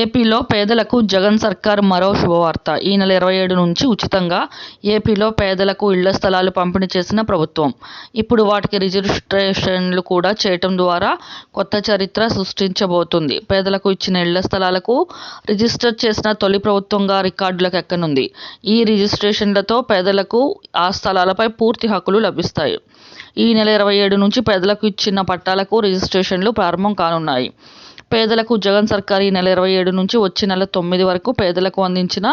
ఏపీలో పేదలకు జగన్ సర్కార్ మరో శుభవార్త. ఈ నెల ఇరవై ఏడు నుంచి ఉచితంగా ఏపీలో పేదలకు ఇళ్ళ స్థలాలు పంపిణీ చేసిన ప్రభుత్వం. ఇప్పుడు వాటికి రిజిస్ట్రేషన్లు కూడా చేయటం ద్వారా కొత్త చరిత్ర సృష్టించబోతుంది. పేదలకు ఇచ్చిన ఇళ్ళ స్థలాలకు రిజిస్టర్ చేసిన తొలి ప్రభుత్వంగా రికార్డులకు ఎక్కనుంది? ఈ రిజిస్ట్రేషన్లతో పేదలకు ఆ స్థలాలపై పూర్తి హక్కులు లభిస్తాయి. ఈ నెల ఇరవై ఏడు నుంచి పేదలకు ఇచ్చిన పట్టాలకు రిజిస్ట్రేషన్లు ప్రారంభం కానున్నాయి. పేదలకు జగన్ సర్కార్ ఈ నెల ఇరవై ఏడు నుంచి వచ్చే నెల తొమ్మిది వరకు పేదలకు అందించిన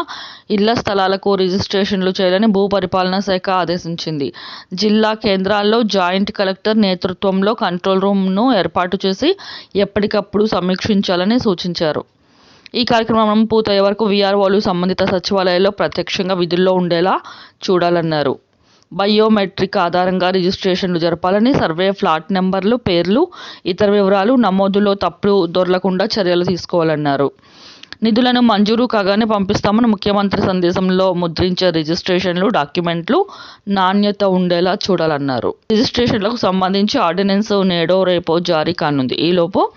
ఇళ్ళ స్థలాలకు రిజిస్ట్రేషన్లు చేయాలని భూ పరిపాలనా శాఖ ఆదేశించింది. జిల్లా కేంద్రాల్లో జాయింట్ కలెక్టర్ నేతృత్వంలో కంట్రోల్ రూమ్ను ఏర్పాటు చేసి ఎప్పటికప్పుడు సమీక్షించాలని సూచించారు. ఈ కార్యక్రమం పూర్తయ్యే వరకు వీఆర్ఓలు సంబంధిత సచివాలయాల్లో ప్రత్యక్షంగా విధుల్లో ఉండేలా చూడాలన్నారు. బయోమెట్రిక్ ఆధారంగా రిజిస్ట్రేషన్లు జరపాలని సర్వే ఫ్లాట్ నెంబర్లు పేర్లు ఇతర వివరాలు నమోదులో తప్పులు దొరలకుండా చర్యలు తీసుకోవాలన్నారు. నిధులను మంజూరు కాగానే పంపిస్తామని ముఖ్యమంత్రి సందేశంలో ముద్రించే రిజిస్ట్రేషన్లు డాక్యుమెంట్లు నాణ్యత ఉండేలా చూడాలన్నారు. రిజిస్ట్రేషన్లకు సంబంధించి ఆర్డినెన్స్ నేడో రేపో జారీ కానుంది. ఈలోపు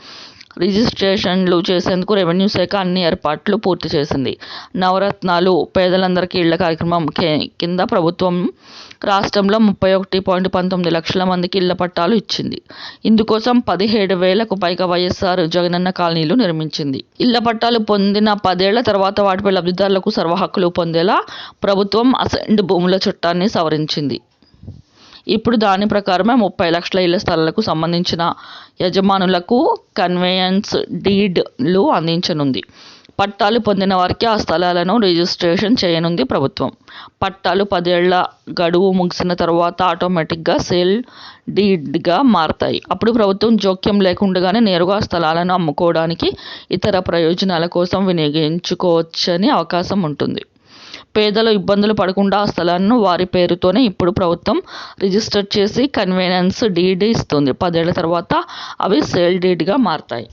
రిజిస్ట్రేషన్లు చేసేందుకు రెవెన్యూ శాఖ అన్ని ఏర్పాట్లు పూర్తి చేసింది. నవరత్నాలు పేదలందరికీ ఇళ్ళ కార్యక్రమం కింద ప్రభుత్వం రాష్ట్రంలో ముప్పై ఒకటి పాయింట్ పంతొమ్మిది లక్షల మందికి ఇళ్ళ పట్టాలు ఇచ్చింది. ఇందుకోసం పదిహేడు వేలకు పైగా వైఎస్ఆర్ జగనన్న కాలనీలు నిర్మించింది. ఇళ్ళ పట్టాలు పొందిన పదేళ్ళ తర్వాత వాటిపై లబ్ధిదారులకు సర్వహక్కులు పొందేలా ప్రభుత్వం అసెండ్ భూముల చట్టాన్ని సవరించింది. ఇప్పుడు దాని ప్రకారమే ముప్పై లక్షల ఇళ్ళ స్థలాలకు సంబంధించిన యజమానులకు కన్వేయన్స్ డీడ్లు అందించనుంది. పట్టాలు పొందిన వారికి ఆ స్థలాలను రిజిస్ట్రేషన్ చేయనుంది ప్రభుత్వం. పట్టాలు పదేళ్ళ గడువు ముగిసిన తర్వాత ఆటోమేటిక్గా సేల్ డీడ్గా మారతాయి. అప్పుడు ప్రభుత్వం జోక్యం లేకుండానే నేరుగా స్థలాలను అమ్ముకోవడానికి ఇతర ప్రయోజనాల కోసం వినియోగించుకోవచ్చని అవకాశం ఉంటుంది. పేదలు ఇబ్బందులు పడకుండా ఆ స్థలాలను వారి పేరుతోనే ఇప్పుడు ప్రభుత్వం రిజిస్టర్ చేసి కన్వీనెన్స్ డీడ్ ఇస్తుంది. పదేళ్ళ తర్వాత అవి సేల్ డీడ్గా మారతాయి.